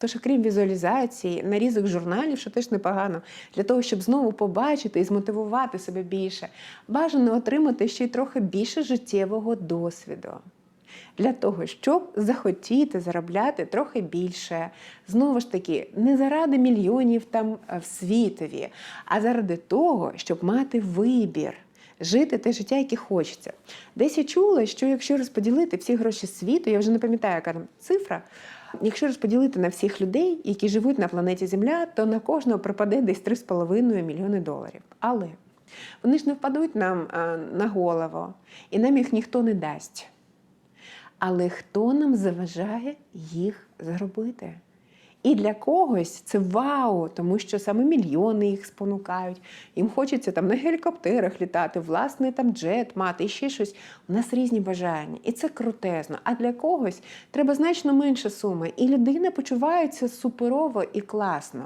Тож, окрім візуалізації, нарізок журналів, що теж непогано, для того, щоб знову побачити і змотивувати себе більше, бажано отримати ще й трохи більше життєвого досвіду. Для того, щоб захотіти заробляти трохи більше, знову ж таки, не заради мільйонів там е, в світові, а заради того, щоб мати вибір, жити те життя, яке хочеться. Десь я чула, що якщо розподілити всі гроші світу, я вже не пам'ятаю, яка там цифра. Якщо розподілити на всіх людей, які живуть на планеті Земля, то на кожного припаде десь 3,5 мільйони доларів. Але вони ж не впадуть нам а, на голову, і нам їх ніхто не дасть. Але хто нам заважає їх заробити? І для когось це вау, тому що саме мільйони їх спонукають. Їм хочеться там на гелікоптерах літати, власний там джет мати ще щось. У нас різні бажання, і це крутезно. А для когось треба значно менша сума, і людина почувається суперово і класно.